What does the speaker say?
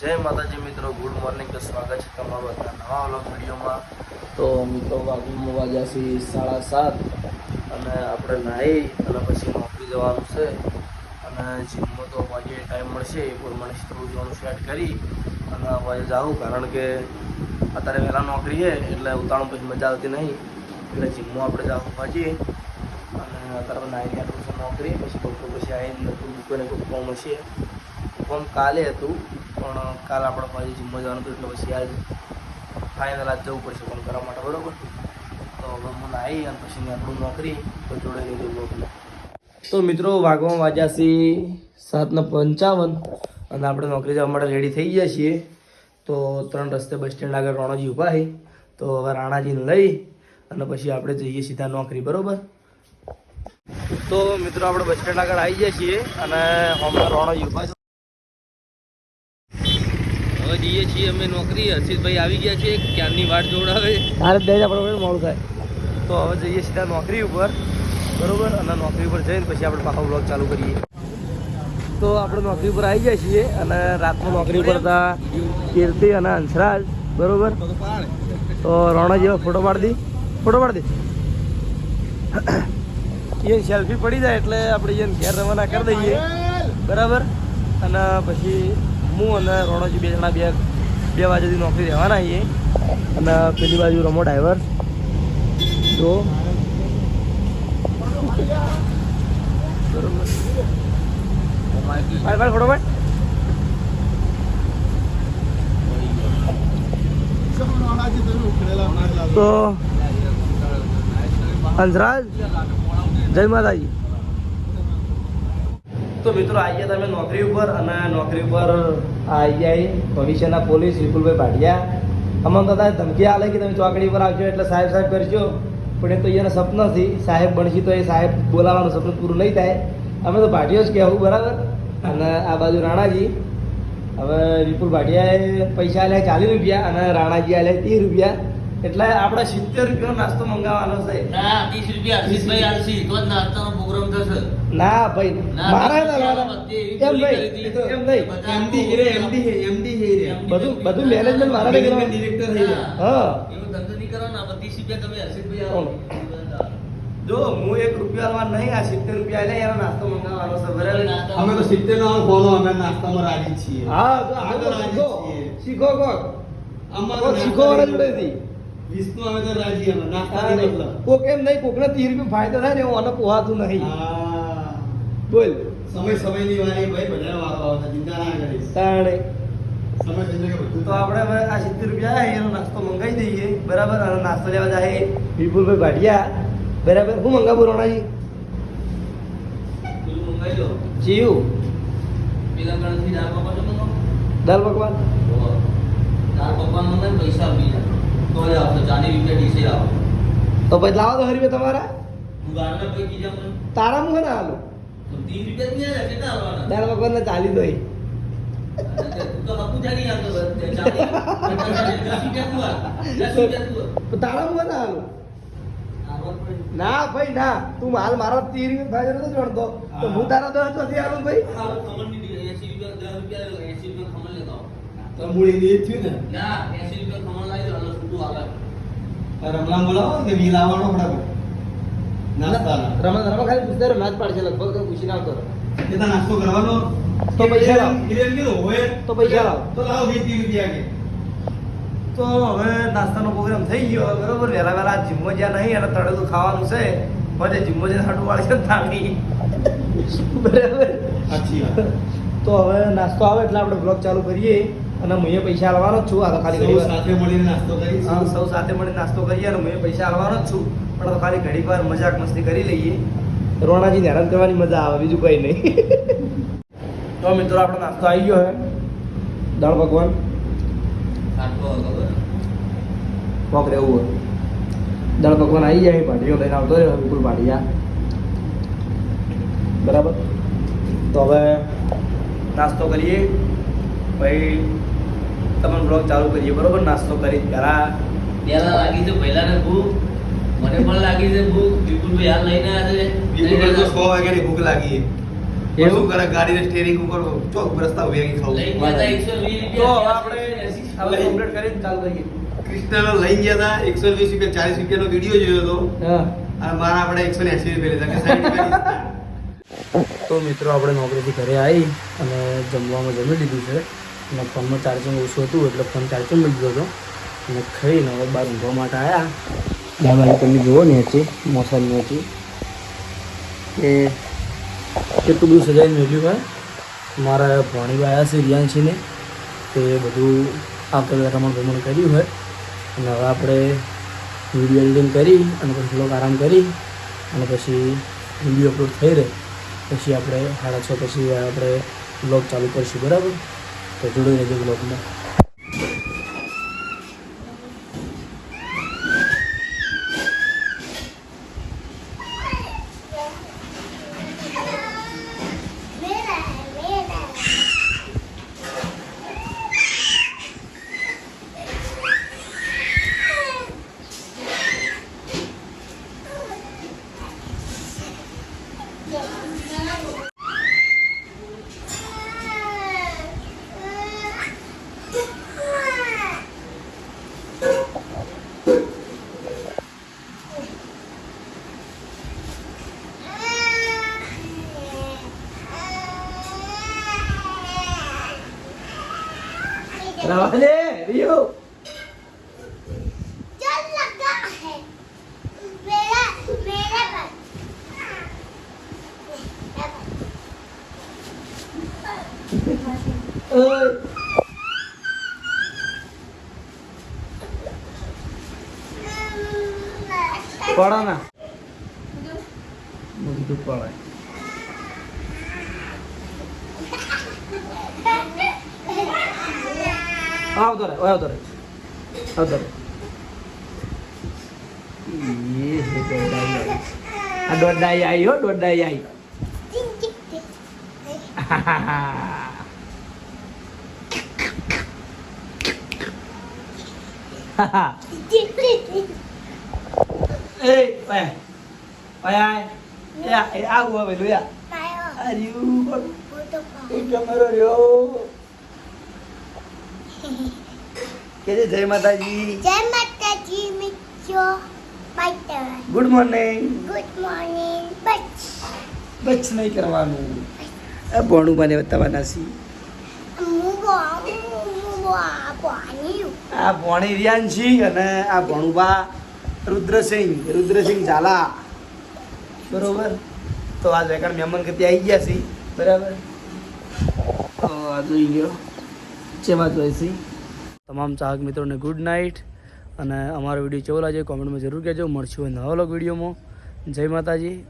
જય માતાજી મિત્રો, ગુડ મોર્નિંગ. તો સ્વાગત છે તમારું આજના નવા વ્લોગ વિડીયોમાં. તો મિત્રો વાગીમાં વાગ્યા છે સાડા સાત અને આપણે નાહી અને પછી નોકરી જવાનું છે. અને જીમમાં તો વાગે ટાઈમ મળશે એ પ્રમાણે થોડું જોવાનું સેટ કરી અને વાગે જાઉં કારણ કે અત્યારે વહેલા નોકરી છે, એટલે ઉતાણું પછી મજા આવતી નહીં. એટલે જીમમાં આપણે જાઉં વાંચીએ અને અત્યારે નાહી આટલું નોકરી, પછી બપોર પછી આવીને દુકાને કોઈ કોમ હશે કોમ કાલે હતું. પણ કાલ આપણે પાછી જીમમાં જવાનું હતું એટલે પછી આજ ફાઇનલ આજ જવું પડશે પણ કરવા માટે, બરોબર? તો હવે હું આવી અને પછી આપણું નોકરી તો જોડે લઈ જવું તો મિત્રો વાગવામાં વાગ્યા છે સાતને પંચાવન અને આપણે નોકરી જવા માટે રેડી થઈ ગયા છીએ. તો ત્રણ રસ્તે બસ સ્ટેન્ડ આગળ રાણાજી ઊભા છે. તો હવે રાણાજીને લઈ અને પછી આપણે જઈએ સીધા નોકરી, બરોબર? તો મિત્રો, આપણે બસ સ્ટેન્ડ આગળ આવી ગયા છીએ અને હમણાં ઊભા છે. હવે જઈએ છીએ અમે નોકરી હર્ષિતભાઈ આવી ગયા છે ક્યારની વાટ જોડાવે જ દઈ આપણે મોડું થાય. તો હવે જઈએ સીધા નોકરી ઉપર બરોબર? અને નોકરી ઉપર જઈને પછી આપણે પાછો બ્લોગ ચાલુ કરીએ. તો આપણે નોકરી ઉપર આવી ગયા છીએ અને રાતમાં નોકરી ઉપર હતા કીર્તિ અને હંસરાજ બરોબર? તો રોણા જેવો ફોટો પાડી દી. ફોટો પાડી દે. એ સેલ્ફી પડી જાય એટલે આપણે એને ઘેર રવાના કરી દઈએ. બરાબર? અને પછી હું અને રોણોજી બે જણા બે બે વાગ્યાથી નોકરી રહેવાના છીએ. અને પેલી બાજુ રમો ડ્રાઈવર તો તો હંસરાજ જય માતાજી. તો મિત્રો આવીએ તમે નોકરી ઉપર અને નોકરી ઉપર આઈ જાય ભવિષ્યના પોલીસ, વિપુલભાઈ ભાટિયા. અમને તો તમે ધમકી આલે કે તમે ચોકડી પર આવજો એટલે સાહેબ સાહેબ કરજો. પણ એ તો એના સપનથી સાહેબ બનશી તો એ સાહેબ બોલાવવાનું સપનું પૂરું નહીં થાય. અમે તો ભાટિયો જ કહેવું, બરાબર? અને આ બાજુ રાણાજી. હવે વિપુલ ભાટિયાએ પૈસા આલ્યા ચાલીસ રૂપિયા અને રાણાજી આલ્યા ત્રીસ રૂપિયા. એટલે આપણે સિત્તેર રૂપિયાનો નાસ્તો મંગાવવાનો છે. ના ત્રીસ રૂપિયા. હર્ષિતભાઈ આલસી. તો જ નાસ્તાનો પ્રોગ્રામ થશે. ના ભાઈ મારા ના એમ નહીં બધા હીરે, હે. બધું બધું મેનેજમેન્ટ મારા ને કરવાનું. ગયા. હા એવો ધંધો નહીં કરવાનો. આ ત્રીસ રૂપિયા તમે હર્ષિતભાઈ આલો. જો હું એક રૂપિયા આલવા નહીં આ સિત્તેર રૂપિયા એનો નાસ્તો મંગાવવાનો છે. બરાબર? અમે તો સિત્તેર નો ફોલો અમે નાસ્તામાં રાજી છીએ. હા આગળ. શીખો કોક. અમારે શીખો વાળા જોડેથી. વીસનું અમે તો રાજી અમે નાસ્તા નહીં. બદલા. કોક એમ નહીં કોકને ત્રીસ રૂપિયા ફાયદો થાય ને પોહાતું નહીં. હા. બોલ. સમય સમયની વારી ભાઈ આવતા ચિંતા ના કરીશ. તાણે. તો આપણે હવે આ સિત્તેર રૂપિયા એનો નાસ્તો મંગાવી દઈએ. બરાબર? અને નાસ્તો લેવા જાય વિપુલભાઈ ભાટિયા. બરાબર? હું મંગાવું રોણાજી? પેલું મંગાવી લો. જીવ. પકવાન દાલ પકવાન? દાળ પકવાન પૈસા આપી જાય. તો પછી લાવો તો હરી તમારા. પૈકી મને તારા મુખે ના હાલો. તો ત્રીસ રૂપિયા જ આવે કેટલા આવવાના? દાલ પકવાન ને ચાલી દોય તું હકુ આવતો તારા મુખે ના હાલો. ના ભાઈ ના. તું માલ મારા તીર ફાયદો નથી જોડતો. તો હું તારા દસ નથી આવું ભાઈ? આ ખમણની ડી- 80 રૂપિયા, 10 રૂપિયા, 80 રૂપિયા ખમણ લેતા આવો. તો મૂળી એ થયું ને? ના, એસી રૂપિયા ખમણ લાવી દો, છૂટું આવે. રમલામ બોલાવો કે વીલ આવવાનો ફટાફટ નાસ્તાના રમા રમા ખાલી પૂછતા રહ્યો, ના જ પાડશે લગભગ તો પૂછી ના કરો. એ તો નાસ્તો કરવાનો. તો પૈસા લાવો. ક્લિયર કીધું? હોય તો પૈસા લાવો. તો લાવો વીસ ત્રીસ રૂપિયા કે. તો હવે નાસ્તાનો પ્રોગ્રામ થઈ ગયો બરોબર? વહેલા વહેલા જીમમાં જ્યાં નહીં અને તળેલું ખાવાનું છે. મને જીમમાં જઈને હાટું વાળશે ને થાળી બરાબર. સાચી વાત. તો હવે નાસ્તો આવે એટલે આપણે બ્લોગ ચાલુ કરીએ. અને હું પૈસા આલવાનો જ છું. આ તો ખાલી ઘડી સાથે મળીને નાસ્તો હા, સૌ સાથે મળીને નાસ્તો કરીએ અને હું પૈસા આલવાનો જ છું. પણ તો ખાલી ઘડી વાર મજાક મસ્તી કરી લઈએ. રોણાજીને હેરાન કરવાની મજા આવે બીજું કંઈ નહીં. તો મિત્રો આપણો નાસ્તો આવી ગયો હે. દાળ ભગવાન? કોક રહેવું હોય. દાળ ભગવાન આવી જાય ભાટીઓ લઈને આવતો રહ્યો બિલકુલ ભાટિયા બરાબર? તો હવે નાસ્તો કરીએ. પછી તમને બ્લોગ ચાલુ કરીએ બરોબર? નાસ્તો કરી પહેલા પહેલા લાગી છે પહેલાને ભૂખ. મને પણ લાગી છે ભૂખ. વિપુલભાઈ હાલ લઈને છે. વિપુલભાઈ તો સો વાગ્યાની ભૂખ લાગી. એવું? કરે ગાડીને સ્ટેરિંગ ઉપર ચોક રસ્તા વેગી ખાવું. ગયા તા 120 તો આપણે હવે કમ્પ્લીટ કરીને ચાલુ કરીએ. કૃષ્ણનો લઈને ગયા હતા એકસો વીસ રૂપિયા ચાલીસ રૂપિયાનો વીડિયો જોયો હતો. અને મારા આપણે એકસો ને એસી રૂપિયા લીધા તો મિત્રો આપણે નોકરીથી ઘરે આવી અને જમવામાં જમી લીધું છે. અને ફોનમાં ચાર્જિંગ ઓછું હતું એટલે ફોન ચાર્જિંગ મળી ગયો હતો. અને ખાઈને હવે બહાર ઊંઘવા માટે આવ્યા દાદાને તમે જુઓ ને હતી મોસમની હતી કે કેટલું બધું સજાઈને મેળ્યું હોય મારા ભણીબા આવ્યા છે રિયાંશીને. તે બધું આવતા રમણ ભમણ કર્યું હોય. અને હવે આપણે વીડિયો એડિટિંગ કરી અને પછી થોડોક આરામ કરી અને પછી વીડિયો અપલોડ થઈ રહે. પછી આપણે સાડા છ પછી આપણે બ્લોગ ચાલુ કરીશું બરાબર? তো জুড়ে রেখে দিল रवाने रियो डर लगा है मेरा मेरा बस ओए पढ़ा ना मुझे तो पढ़ा है అవుతారు అవుతారు అవుతారు దొడ్డాయి అయ్యో దొడ్డాయి అయ్యి Ê, ôi Ôi ai? Ê, ai của mày lưới à? Ai ơi. Ai đi Ôi chồng mày rồi đi કે છે જય માતાજી. જય માતાજી મિત્રો. ગુડ મોર્નિંગ ગુડ મોર્નિંગ બચ બચ નહીં કરવાનું. આ ભણું મને બતાવવાના છે. આ ભણી રિયાનસિંહ અને આ ભણુબા રુદ્રસિંહ રુદ્રસિંહ ઝાલા. બરોબર? તો આ વેકણ મહેમાન કતી આવી ગયા છે. બરાબર? તો આ જોઈ ચેવા જોઈ છે. તમામ ચાહક મિત્રોને ગુડ નાઇટ અને અમારો વીડિયો કેવો લાગ્યો કોમેન્ટમાં જરૂર કહેજો. મળશું નવા લોક વિડીયોમાં. જય માતાજી.